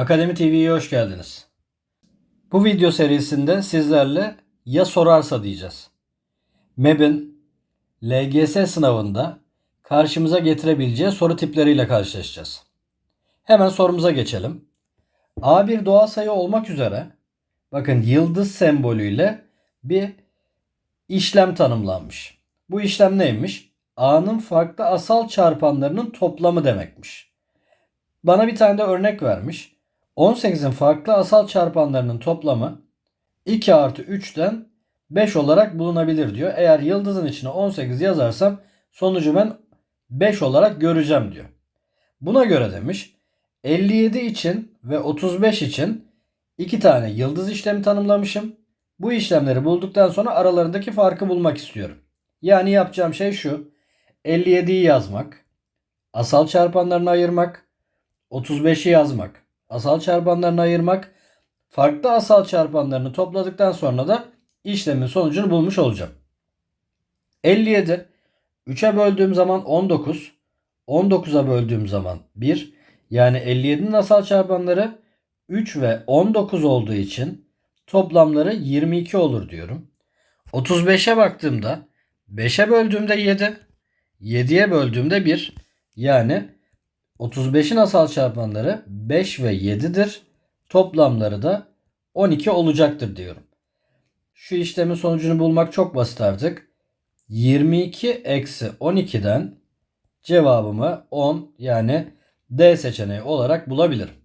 Akademi TV'ye hoş geldiniz. Bu video serisinde sizlerle ya sorarsa diyeceğiz. MEB'in LGS sınavında karşımıza getirebileceği soru tipleriyle karşılaşacağız. Hemen sorumuza geçelim. A bir doğal sayı olmak üzere bakın yıldız sembolüyle bir işlem tanımlanmış. Bu işlem neymiş? A'nın farklı asal çarpanlarının toplamı demekmiş. Bana bir tane de örnek vermiş. 18'in farklı asal çarpanlarının toplamı 2 artı 3'ten 5 olarak bulunabilir diyor. Eğer yıldızın içine 18 yazarsam sonucu ben 5 olarak göreceğim diyor. Buna göre demiş 57 için ve 35 için iki tane yıldız işlemi tanımlamışım. Bu işlemleri bulduktan sonra aralarındaki farkı bulmak istiyorum. Yani yapacağım şey şu. 57'yi yazmak, asal çarpanlarını ayırmak, 35'i yazmak, asal çarpanlarını ayırmak, farklı asal çarpanlarını topladıktan sonra da işlemin sonucunu bulmuş olacağım. 57 3'e böldüğüm zaman 19, 19'a böldüğüm zaman 1. Yani 57'nin asal çarpanları 3 ve 19 olduğu için toplamları 22 olur diyorum. 35'e baktığımda 5'e böldüğümde 7, 7'ye böldüğümde 1. Yani 35'in asal çarpanları 5 ve 7'dir. Toplamları da 12 olacaktır diyorum. Şu işlemin sonucunu bulmak çok basit artık. 22 eksi 12'den cevabımı 10 yani D seçeneği olarak bulabilirim.